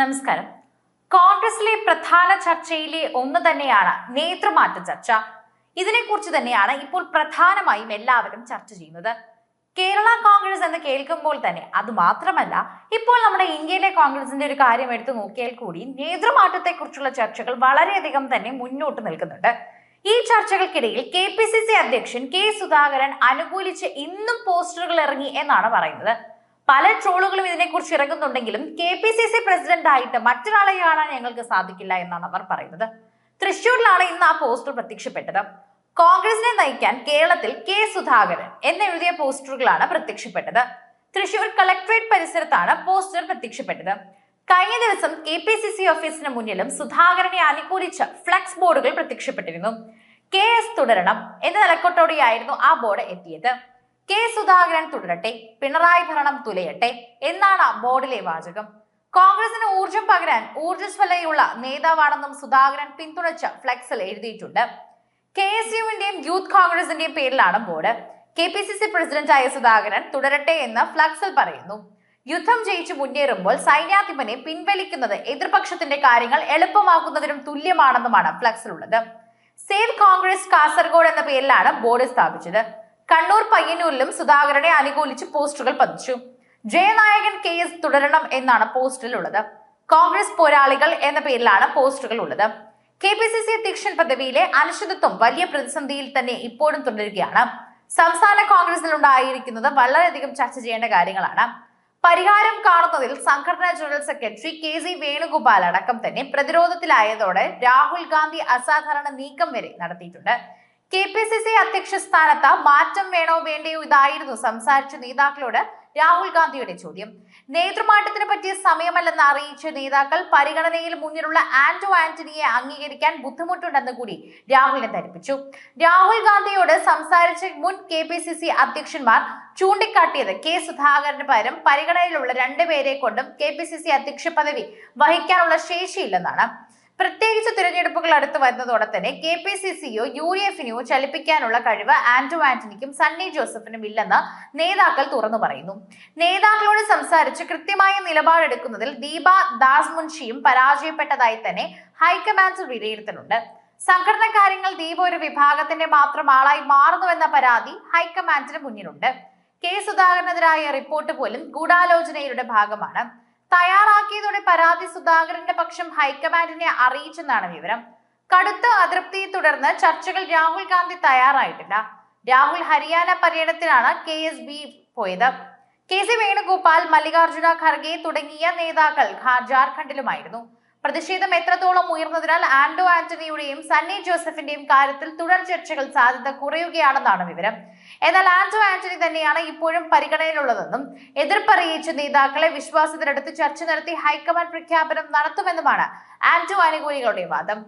നമസ്കാരം. കോൺഗ്രസിലെ പ്രധാന ചർച്ചയിലെ ഒന്ന് തന്നെയാണ് നേതൃമാറ്റ ചർച്ച. ഇതിനെക്കുറിച്ച് തന്നെയാണ് ഇപ്പോൾ പ്രധാനമായും എല്ലാവരും ചർച്ച ചെയ്യുന്നത്. കേരള കോൺഗ്രസ് എന്ന് കേൾക്കുമ്പോൾ തന്നെ അത് മാത്രമല്ല ഇപ്പോൾ നമ്മുടെ ഇന്ത്യയിലെ കോൺഗ്രസിന്റെ ഒരു കാര്യം എടുത്തു നോക്കിയാൽ കൂടി നേതൃമാറ്റത്തെക്കുറിച്ചുള്ള ചർച്ചകൾ വളരെയധികം തന്നെ മുന്നോട്ട് നിൽക്കുന്നുണ്ട്. ഈ ചർച്ചകൾക്കിടയിൽ കെ പി സി സി അധ്യക്ഷൻ കെ സുധാകരൻ അനുകൂലിച്ച് ഇന്നും പോസ്റ്ററുകൾ ഇറങ്ങി എന്നാണ് പറയുന്നത്. പല ട്രോളുകളും ഇതിനെക്കുറിച്ച് ഇറങ്ങുന്നുണ്ടെങ്കിലും കെ പി സി സി പ്രസിഡന്റായിട്ട് മറ്റൊരാളെ കാണാൻ ഞങ്ങൾക്ക് സാധിക്കില്ല എന്നാണ് അവർ പറയുന്നത്. തൃശൂരിലാണ് ഇന്ന് ആ പോസ്റ്റർ പ്രത്യക്ഷപ്പെട്ടത്. കോൺഗ്രസിനെ നയിക്കാൻ കേരളത്തിൽ കെ സുധാകരൻ എന്നെഴുതിയ പോസ്റ്ററുകളാണ് പ്രത്യക്ഷപ്പെട്ടത്. തൃശൂർ കളക്ടറേറ്റ് പരിസരത്താണ് പോസ്റ്റർ പ്രത്യക്ഷപ്പെട്ടത്. കഴിഞ്ഞ ദിവസം കെ പി സി സി ഓഫീസിന് മുന്നിലും സുധാകരനെ അനുകൂലിച്ച് ഫ്ലക്സ് ബോർഡുകൾ പ്രത്യക്ഷപ്പെട്ടിരുന്നു. കെ എസ് തുടരണം എന്ന നിലക്കൊട്ടോടെയായിരുന്നു ആ ബോർഡ് എത്തിയത്. കെ സുധാകരൻ തുടരട്ടെ പിണറായി ഭരണം തുലയട്ടെ എന്നാണ് ബോർഡിലെ വാചകം. കോൺഗ്രസിന് ഊർജം പകരാൻ ഊർജസ്വലയുള്ള നേതാവാണെന്നും സുധാകരൻ പിന്തുണച്ച് ഫ്ലെക്സിൽ എഴുതിയിട്ടുണ്ട്. കെ എസ് യുവിന്റെയും യൂത്ത് കോൺഗ്രസിന്റെയും പേരിലാണ് board. K P C C പ്രസിഡന്റായ സുധാകരൻ തുടരട്ടെ എന്ന് ഫ്ലക്സിൽ പറയുന്നു. യുദ്ധം ജയിച്ചു മുന്നേറുമ്പോൾ സൈന്യാധിപനെ പിൻവലിക്കുന്നത് എതിർപക്ഷത്തിന്റെ കാര്യങ്ങൾ എളുപ്പമാക്കുന്നതിനും തുല്യമാണെന്നുമാണ് ഫ്ലക്സിലുള്ളത്. സേവ് കോൺഗ്രസ് കാസർഗോഡ് എന്ന പേരിലാണ് ബോർഡ് സ്ഥാപിച്ചത്. കണ്ണൂർ പയ്യന്നൂരിലും സുധാകരനെ അനുകൂലിച്ച് പോസ്റ്ററുകൾ പതിച്ചു. ജയനായകൻ കെ എസ് തുടരണം എന്നാണ് പോസ്റ്ററിലുള്ളത് കോൺഗ്രസ് പോരാളികൾ എന്ന പേരിലാണ് പോസ്റ്ററുകൾ ഉള്ളത്. കെ പി സി സി അധ്യക്ഷൻ പദവിയിലെ അനിശ്ചിതത്വം വലിയ പ്രതിസന്ധിയിൽ തന്നെ ഇപ്പോഴും തുടരുകയാണ്. സംസ്ഥാന കോൺഗ്രസിൽ ഉണ്ടായിരിക്കുന്നത് വളരെയധികം ചർച്ച ചെയ്യേണ്ട കാര്യങ്ങളാണ്. പരിഹാരം കാണുന്നതിൽ സംഘടനാ general secretary K C Venugopal അടക്കം തന്നെ പ്രതിരോധത്തിലായതോടെ രാഹുൽ ഗാന്ധി അസാധാരണ നീക്കം വരെ നടത്തിയിട്ടുണ്ട്. കെ പി സി സി അധ്യക്ഷ സ്ഥാനത്ത് മാറ്റം വേണോ വേണ്ടയോ ഇതായിരുന്നു സംസാരിച്ച നേതാക്കളോട് രാഹുൽ ഗാന്ധിയുടെ ചോദ്യം. നേതൃമാറ്റത്തിന് പറ്റിയ സമയമല്ലെന്ന് അറിയിച്ച നേതാക്കൾ പരിഗണനയിൽ മുന്നിലുള്ള ആന്റോ ആന്റണിയെ അംഗീകരിക്കാൻ ബുദ്ധിമുട്ടുണ്ടെന്ന് കൂടി രാഹുലിനെ ധരിപ്പിച്ചു. രാഹുൽ ഗാന്ധിയോട് സംസാരിച്ച മുൻ കെ പി സി സി അധ്യക്ഷന്മാർ ചൂണ്ടിക്കാട്ടിയത് കെ സുധാകരന് പകരം പരിഗണനയിലുള്ള രണ്ടുപേരെ കൊണ്ടും കെ പി സി സി അധ്യക്ഷ പദവി വഹിക്കാനുള്ള ശേഷിയില്ലെന്നാണ്. പ്രത്യേകിച്ച് തിരഞ്ഞെടുപ്പുകൾ അടുത്ത് വരുന്നതോടെ തന്നെ കെ പി സി സിയോ യു എഫിനെയോ ചലിപ്പിക്കാനുള്ള കഴിവ് ആന്റോ ആന്റണിക്കും സണ്ണി ജോസഫിനും ഇല്ലെന്ന് നേതാക്കൾ തുറന്നു പറയുന്നു. നേതാക്കളോട് സംസാരിച്ച് കൃത്യമായ നിലപാടെടുക്കുന്നതിൽ ദീപ ദാസ് മുൻഷിയും പരാജയപ്പെട്ടതായി തന്നെ ഹൈക്കമാൻഡ് വിലയിരുത്തലുണ്ട്. സംഘടന കാര്യങ്ങൾ ദീപ ഒരു വിഭാഗത്തിന്റെ മാത്രം ആളായി മാറുന്നുവെന്ന പരാതി ഹൈക്കമാൻഡിന് മുന്നിലുണ്ട്. കെ സുധാകരനെതിരായ റിപ്പോർട്ട് പോലും ഗൂഢാലോചനയുടെ ഭാഗമാണ്. തയ്യാറാക്കിയതോടെ പരാതി സുധാകരന്റെ പക്ഷം ഹൈക്കമാൻഡിനെ അറിയിച്ചെന്നാണ് വിവരം. കടുത്ത അതൃപ്തിയെ തുടർന്ന് ചർച്ചകൾ രാഹുൽ ഗാന്ധി തയ്യാറായിട്ടില്ല. രാഹുൽ ഹരിയാന പര്യടനത്തിനാണ് കെ എസ് ബി പോയത്. കെ സി വേണുഗോപാൽ മല്ലികാർജുന ഖർഗെ തുടങ്ങിയ നേതാക്കൾ ജാർഖണ്ഡിലുമായിരുന്നു. പ്രതിഷേധം എത്രത്തോളം ഉയർന്നതിനാൽ ആന്റോ ആന്റണിയുടെയും സണ്ണി ജോസഫിന്റെയും കാര്യത്തിൽ തുടർ ചർച്ചകൾ സാധ്യത കുറയുകയാണെന്നാണ് വിവരം. എന്നാൽ ആന്റോ ആന്റണി തന്നെയാണ് ഇപ്പോഴും പരിഗണനയിലുള്ളതെന്നും എതിർപ്പറിയിച്ച നേതാക്കളെ വിശ്വാസത്തിലെടുത്ത് ചർച്ച നടത്തി ഹൈക്കമാൻഡ് പ്രഖ്യാപനം നടത്തുമെന്നുമാണ് ആന്റോ അനുകൂലികളുടെ വാദം.